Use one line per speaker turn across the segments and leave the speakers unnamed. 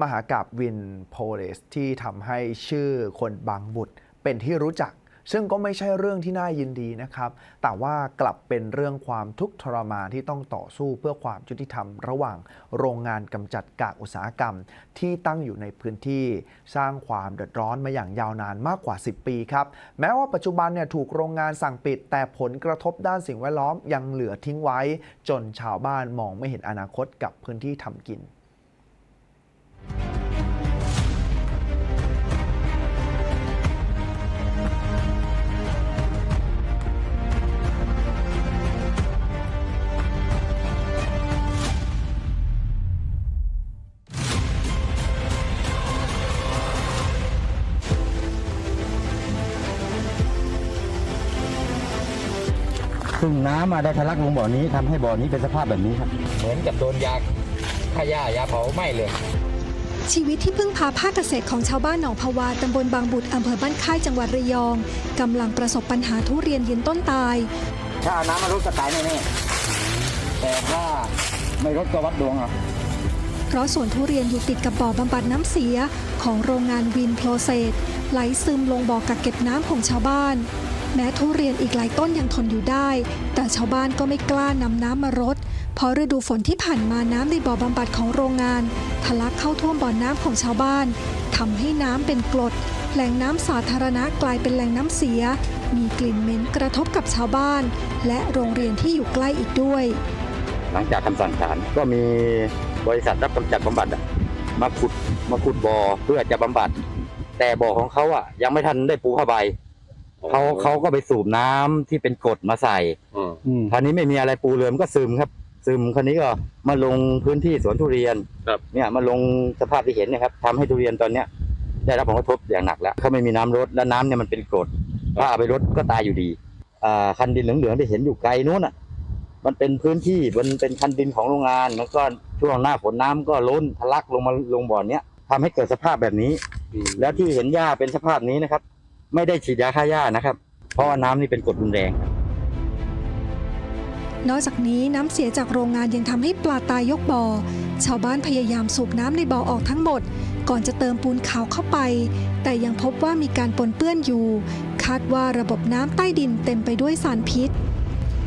มหากราบวินโพเลสที่ทำให้ชื่อคนบางบุตรเป็นที่รู้จัก ซึ่งก็ไม่ใช่เรื่องที่น่ายินดีนะครับ แต่ว่ากลับเป็นเรื่องความทุกข์ทรมานที่ต้องต่อสู้เพื่อความยุติธรรมระหว่างโรงงานกำจัดกากอุตสาหกรรม ที่ตั้งอยู่ในพื้นที่สร้างความเดือดร้อนมาอย่างยาวนานมากกว่า 10 ปีครับ แม้ว่าปัจจุบันเนี่ยถูกโรงงานสั่งปิด แต่ผลกระทบด้านสิ่งแวดล้อมยังเหลือทิ้งไว้ จนชาวบ้านมองไม่เห็นอนาคตกับพื้นที่ทำกิน
ซึ่งน้ำมาได้ทะลักลงบ่อนี้ทำให้บ่อนี้เป็นสภาพแบบนี้ครับ
เหมือนกับโดนยาฆ่าหญ้ายาเผาไหม้เลย
ชีวิตที่พึ่งพาภาคเกษตรของชาวบ้านหนองพวาตำบลบางบุตรอำเภอบ้านค่ายจังหวัดระยองกำลังประสบปัญหาทุเรียนยืนต้นตาย
ถ้าเอาน้ำมาลดก็ตายแน่ๆแต่ถ้าไม่ลดก็วัดดวงเอา
เพราะสวนทุเรียนอยู่ติดกับบ่อบำบัดน้ำเสียของโรงงานวินโพรเซสไหลซึมลงบ่อกักเก็บน้ำของชาวบ้าน แม้ทุเรียนอีกหลายต้นยังทนอยู่ได้ แต่ชาวบ้านก็ไม่กล้านำน้ำมารด เพราะฤดูฝนที่ผ่านมาน้ำในบ่อบำบัดของโรงงาน ทะลักเข้าท่วมบ่อน้ำของชาวบ้านทำให้น้ำเป็นกรด แหล่งน้ำสาธารณะกลายเป็นแหล่งน้ำเสีย มีกลิ่นเหม็นกระทบกับชาวบ้าน และโรงเรียนที่อยู่ใกล้อีกด้วย
หลังจากคำสั่งศาลก็มีบริษัทรับกำจัดบำบัดมาขุดมาขุดบ่อเพื่อจะบำบัด แต่บ่อของเขาอะยังไม่ทันได้ปูผ้าใบ เขาเขาก็ไปสูบน้ำที่เป็นกรดมาใส่คราวนี้ไม่มีอะไรปูเลยมันก็ซึมครับ ซึมคราวนี้ก็มาลงพื้นที่สวนทุเรียน
ครับ
เนี่ยมาลงสภาพที่เห็นเนะครับทำให้ทุเรียนตอนเนี้ย ได้รับผลกระทบอย่างหนักแล้วเขาไม่มีน้ำรดและน้ำเนี่ยมันเป็นกรดถ้าเอาไปรดก็ตายอยู่ดีอ่าคันดินเหลืองๆที่เห็นอยู่ไกลนู้นอะ มันเป็นพื้นที่มันเป็นคันดินของโรงงานมันก็ช่วงหน้าฝนน้ำก็ล้นทะลักลงมาลงบ่อเนี้ยทำให้เกิดสภาพแบบนี้ แล้วที่เห็นหญ้าเป็นสภาพนี้นะครับ ไม่ได้ฉีดยาฆ่าหญ้านะครับ เพราะว่าน้ำนี่เป็นกรดรุนแรง
นอกจากนี้น้ำเสียจากโรงงานยังทำให้ปลาตายยกบ่อ ชาวบ้านพยายามสูบน้ำในบ่อออกทั้งหมด ก่อนจะเติมปูนขาวเข้าไป แต่ยังพบว่ามีการปนเปื้อนอยู่ คาดว่าระบบน้ำใต้ดินเต็มไปด้วยสารพิษ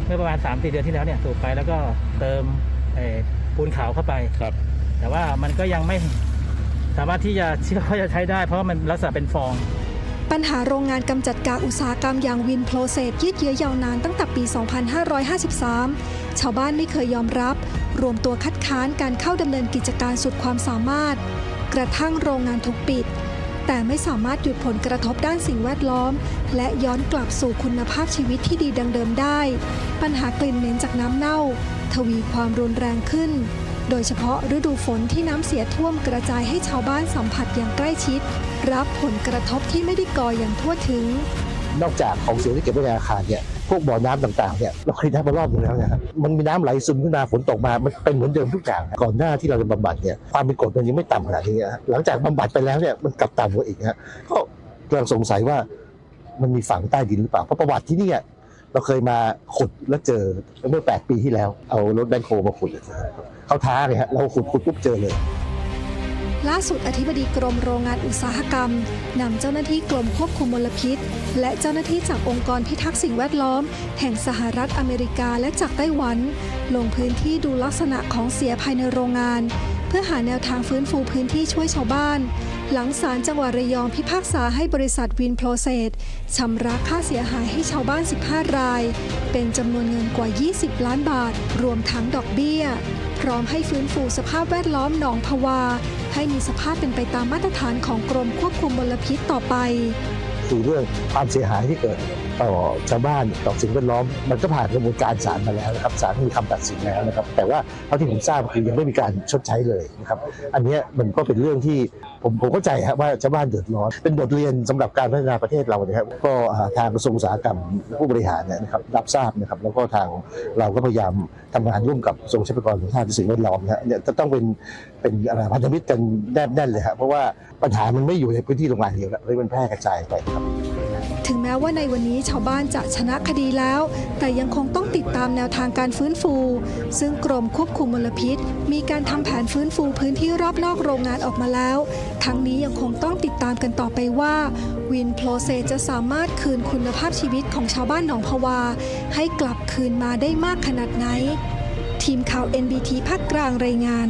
เมื่อประมาณ3าเดือนที่แล้วเนี่ยสูบไปแล้วก็เติมเอ่อปูนขาวเข้าไป
ครับ
แต่ว่ามันก็ยังไม่สามารถที่จะเชื่อว่าจะใช้ได้ เพราะว่ามันลักษณะเป็นฟอง
ปัญหาโรงงานกำจัดกากอุตสาหกรรมอย่างวินโพรเซสยืดเยื้อยาวนานตั้งแต่ปี 2553 ชาวบ้านไม่เคยยอมรับ รวมตัวคัดค้านการเข้าดำเนินกิจการสุดความสามารถ กระทั่งโรงงานถูกปิด แต่ไม่สามารถหยุดผลกระทบด้านสิ่งแวดล้อม และย้อนกลับสู่คุณภาพชีวิตที่ดีดังเดิมได้ ปัญหากลิ่นเหม็นจากน้ำเน่า ทวีความรุนแรงขึ้นโดยเฉพาะฤดูฝนที่น้ำเสียท่วมกระจายให้ชาวบ้านสัมผัสอย่างใกล้ชิด รับผลกระทบที่ไม่ได้ก่ออย่างทั่วถึง
นอกจากของเสียที่เก็บไว้ในอาคารเนี่ยพวกบ่อน้ำต่างๆเนี่ยเราเคยน้ำมารอบหนึงแล้วนะครับมันมีน้ำไหลซึมขึ้นมาฝนตกมามันเป็นเหมือนเดิมทุกอย่างก่อนหน้าที่เราจะบำบัดเนี่ยความเป็นกรดมันยังไม่ต่ำขนาดนี้นะหลังจากบำบัดไปแล้วเนี่ยมันกลับต่ำกว่าอีกนะก็กำลังสงสัยว่ามันมีฝังใต้ดินหรือเปล่าเพราะประวัติที่เนี่ยเราเคยมาขุดแล้วเจอเมื่อ 8 ปีที่แล้ว เอารถแบคโฮมาขุดเขาท้าเลยฮะเราขุดขุดปุ๊บเจอเลย
ล่าสุดอธิบดีกรมโรงงานอุตสาหกรรมนำเจ้าหน้าที่กรมควบคุมมลพิษ และเจ้าหน้าที่จากองค์กรพิทักษ์สิ่งแวดล้อม แห่งสหรัฐอเมริกาและจากไต้หวัน ลงพื้นที่ดูลักษณะของเสียภายในโรงงาน พื่อหาแนวทางฟื้นฟูพื้นที่ช่วยชาวบ้าน หลังศาลจังหวัดระยองพิพากษาให้บริษัทวินโพรเซสชำระค่าเสียหายให้ชาวบ้าน 15 ราย เป็นจำนวนเงินกว่า 20 ล้านบาท รวมทั้งดอกเบี้ย พร้อมให้ฟื้นฟูสภาพแวดล้อมหนองพวา ให้มีสภาพเป็นไปตามมาตรฐานของกรมควบคุมมลพิษต่อไป
คือเรื่องความเสียหายที่เกิดต่อชาวบ้านต่อสิ่งแวดล้อม มันก็ผ่านกระบวนการศาลมาแล้วนะครับศาลมีคำตัดสินแล้วนะครับ แต่ว่าเท่าที่ผมทราบคือยังไม่มีการชดใช้เลยนะครับ อันนี้มันก็เป็นเรื่องที่ ผมผมเข้าใจครับว่าชาวบ้านเดือดร้อน เป็นบทเรียนสำหรับการพัฒนาประเทศเรานะครับก็ทางกระทรวงอุตสาหกรรมผู้บริหารเนี่ยนะครับรับทราบนะครับแล้วก็ทางเราก็พยายามทำงานร่วมกับกระทรวงทรัพยากรธรรมชาติและสิ่งแวดล้อมนะฮะเนี่ยจะต้องเป็นเป็นอะไรพันธมิตรกันแนบแน่นเลยครับเพราะว่าปัญหามันไม่อยู่ในพื้นที่โรงงานเดียวแล้วมันแพร่กระจายไปครับ
ถึงแม้ว่าในวันนี้ชาวบ้านจะชนะคดีแล้ว แต่ยังคงต้องติดตามแนวทางการฟื้นฟู ซึ่งกรมควบคุมมลพิษ มีการทำแผนฟื้นฟูพื้นที่รอบนอกโรงงานออกมาแล้ว ทั้งนี้ยังคงต้องติดตามกันต่อไปว่า วินโพลเซจะสามารถคืนคุณภาพชีวิตของชาวบ้านหนองพวา ให้กลับคืนมาได้มากขนาดไหน ทีมข่าว NBT ภาคกลางรายงาน